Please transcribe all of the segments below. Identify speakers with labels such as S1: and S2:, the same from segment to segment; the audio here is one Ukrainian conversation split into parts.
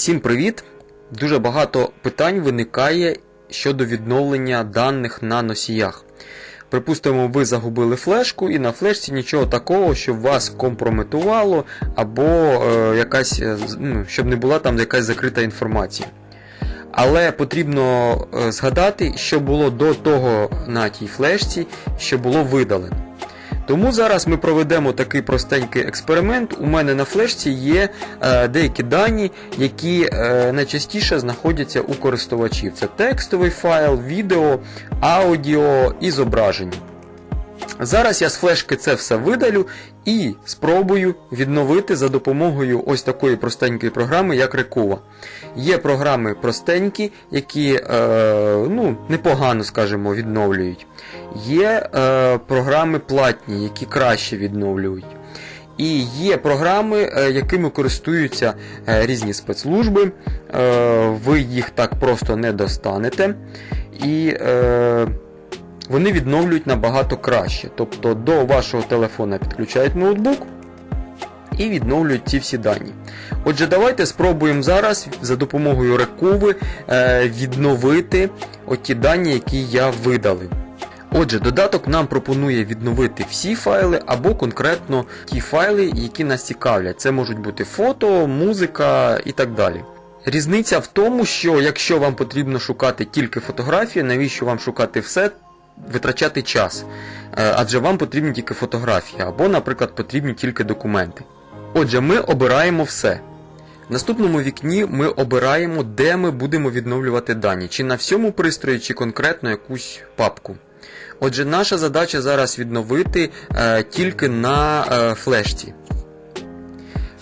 S1: Всім привіт! Дуже багато питань виникає щодо відновлення даних на носіях. Припустимо, ви загубили флешку, і на флешці нічого такого, щоб вас компрометувало, або е, якась, е, ну, щоб не була там якась закрита інформація. Але потрібно е, згадати, що було до того на тій флешці, що було видалено. Тому зараз ми проведемо такий простенький експеримент. У мене на флешці є е, деякі дані, які е, найчастіше знаходяться у користувачів. Це текстовий файл, відео, аудіо і зображення. Зараз я з флешки це все видалю і спробую відновити за допомогою ось такої простенької програми, як Recuva. Є програми простенькі, які е, ну, непогано, скажімо, відновлюють. Є е, програми платні, які краще відновлюють. І є програми, е, якими користуються е, різні спецслужби. Е, Ви їх так просто не достанете. І вони відновлюють набагато краще. Тобто до вашого телефона підключають ноутбук і відновлюють ці всі дані. Отже, давайте спробуємо зараз за допомогою рекуви е, відновити оті дані, які я видалив. Отже, додаток нам пропонує відновити всі файли або конкретно ті файли, які нас цікавлять. Це можуть бути фото, музика і так далі. Різниця в тому, що якщо вам потрібно шукати тільки фотографії, навіщо вам шукати все, витрачати час? Е, Адже вам потрібні тільки фотографії, або, наприклад, потрібні тільки документи. Отже, ми обираємо все. В наступному вікні ми обираємо, де ми будемо відновлювати дані, чи на всьому пристрої, чи конкретно якусь папку. Отже, наша задача зараз відновити е, тільки на е, флешці.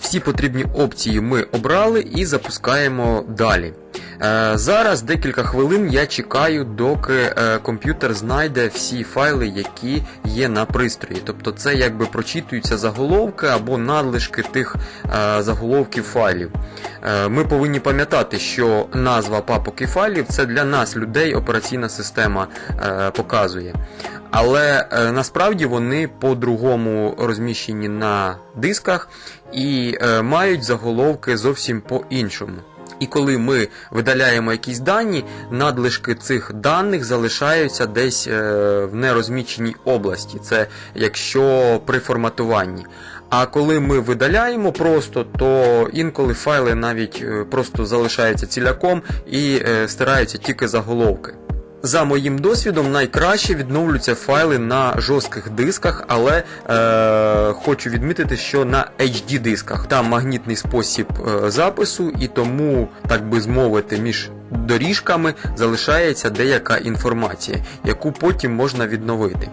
S1: Всі потрібні опції ми обрали і запускаємо далі. Е, зараз декілька хвилин я чекаю, доки е, комп'ютер знайде всі файли, які є на пристрої. Тобто це якби прочитуються заголовки або надлишки тих е, заголовків файлів. Ми повинні пам'ятати, що назва папок і файлів це для нас, людей, операційна система показує. Але насправді вони по-другому розміщені на дисках і мають заголовки зовсім по-іншому. І коли ми видаляємо якісь дані, надлишки цих даних залишаються десь е, в нерозміченій області. Це якщо при форматуванні. А коли ми видаляємо просто, то інколи файли навіть е, просто залишаються ціляком і е, стираються тільки заголовки. За моїм досвідом, найкраще відновлюються файли на жорстких дисках, але е, хочу відмітити, що на HD дисках там магнітний спосіб е, запису, і тому, так би змовити, між доріжками залишається деяка інформація, яку потім можна відновити.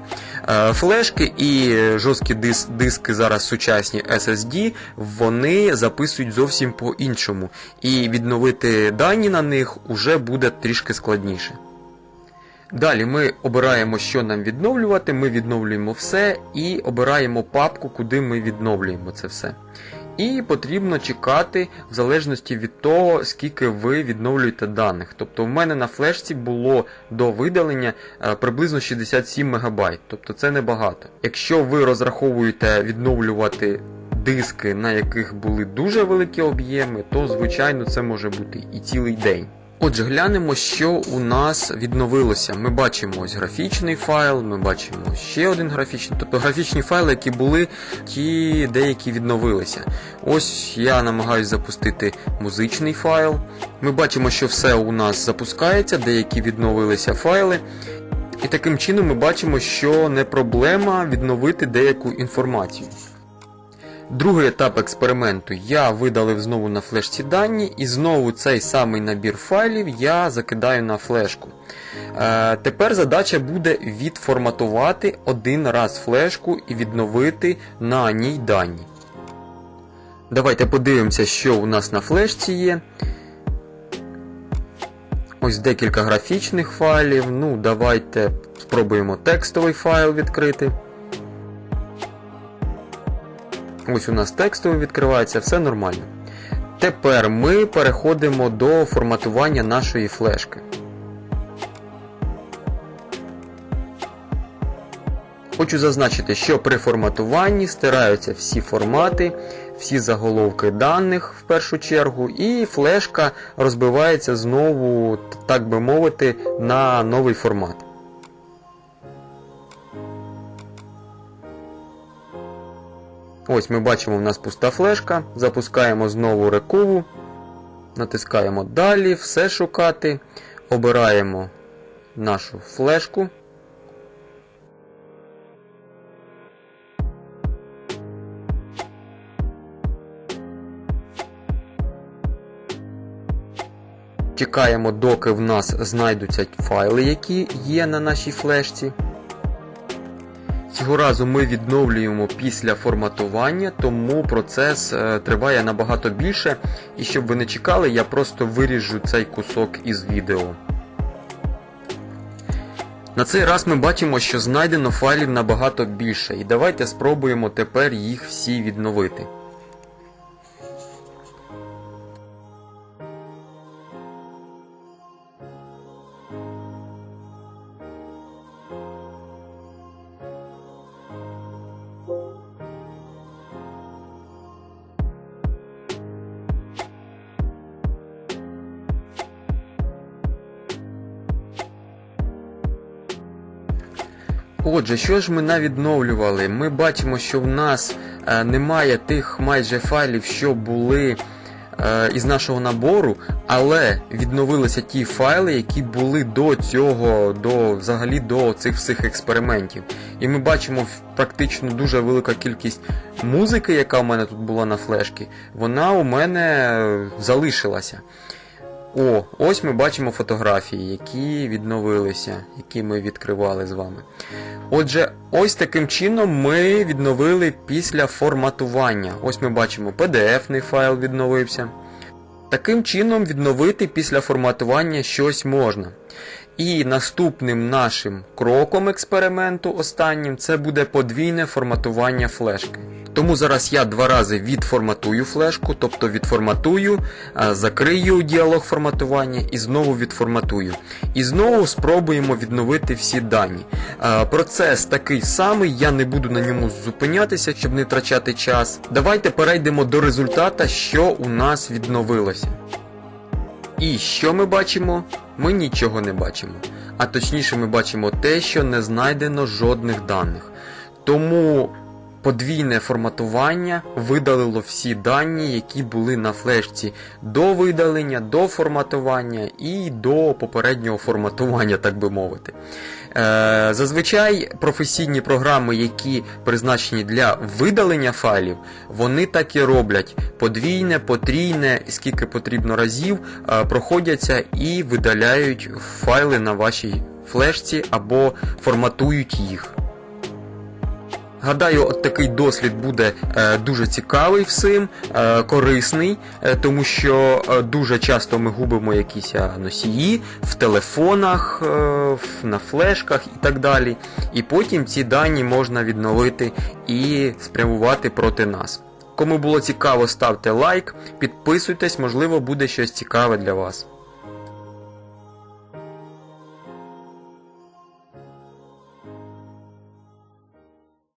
S1: Е, флешки і жорсткі дис- диски зараз сучасні SSD, вони записують зовсім по-іншому, і відновити дані на них уже буде трішки складніше. Далі ми обираємо, що нам відновлювати, ми відновлюємо все і обираємо папку, куди ми відновлюємо це все. І потрібно чекати в залежності від того, скільки ви відновлюєте даних. Тобто в мене на флешці було до видалення е, приблизно 67 МБ, тобто це небагато. Якщо ви розраховуєте відновлювати диски, на яких були дуже великі об'єми, то звичайно це може бути і цілий день. Отже, глянемо, що у нас відновилося. Ми бачимо ось графічний файл, ми бачимо ще один графічний, тобто графічні файли, які були, ті деякі відновилися. Ось я намагаюся запустити музичний файл. Ми бачимо, що все у нас запускається, деякі відновилися файли. І таким чином ми бачимо, що не проблема відновити деяку інформацію. Другий етап експерименту я видалив знову на флешці дані, і знову цей самий набір файлів я закидаю на флешку. Е, тепер задача буде відформатувати один раз флешку і відновити на ній дані. Давайте подивимося, що у нас на флешці є. Ось декілька графічних файлів. Ну, давайте спробуємо текстовий файл відкрити. Ось у нас текстовий відкривається, все нормально. Тепер ми переходимо до форматування нашої флешки. Хочу зазначити, що при форматуванні стираються всі формати, всі заголовки даних в першу чергу, і флешка розбивається знову, так би мовити, на новий формат. Ось ми бачимо, у нас пуста флешка. Запускаємо знову рекову. Натискаємо Далі, все шукати. Обираємо нашу флешку. Чекаємо, доки в нас знайдуться файли, які є на нашій флешці. Цього разу ми відновлюємо після форматування, тому процес е, триває набагато більше. І щоб ви не чекали, я просто виріжу цей кусок із відео. На цей раз ми бачимо, що знайдено файлів набагато більше, і давайте спробуємо тепер їх всі відновити. Отже, що ж ми навідновлювали? Ми бачимо, що в нас е, немає тих майже файлів, що були е, із нашого набору, але відновилися ті файли, які були до цього, до взагалі до цих всіх експериментів. І ми бачимо практично дуже велика кількість музики, яка у мене тут була на флешці, вона у мене е, залишилася. О, ось ми бачимо фотографії, які відновилися, які ми відкривали з вами. Отже, ось таким чином ми відновили після форматування. Ось ми бачимо PDF-ний файл відновився. Таким чином відновити після форматування щось можна. І наступним нашим кроком експерименту останнім це буде подвійне форматування флешки. Тому зараз я два рази відформатую флешку, тобто відформатую, закрию діалог форматування і знову відформатую. І знову спробуємо відновити всі дані. Процес такий самий, я не буду на ньому зупинятися, щоб не втрачати час. Давайте перейдемо до результата, що у нас відновилося. І що ми бачимо? Ми нічого не бачимо. А точніше, ми бачимо те, що не знайдено жодних даних. Тому подвійне форматування видалило всі дані, які були на флешці до видалення, до форматування і до попереднього форматування, так би мовити. Е, Зазвичай професійні програми, які призначені для видалення файлів, вони так і роблять. Подвійне, потрійне, скільки потрібно разів, е, проходяться і видаляють файли на вашій флешці або форматують їх. Гадаю, от такий дослід буде е, дуже цікавий всім, е, корисний, е, тому що дуже часто ми губимо якісь носії в телефонах, на флешках і так далі. І потім ці дані можна відновити і спрямувати проти нас. Кому було цікаво, ставте лайк, підписуйтесь, можливо, буде щось цікаве для вас.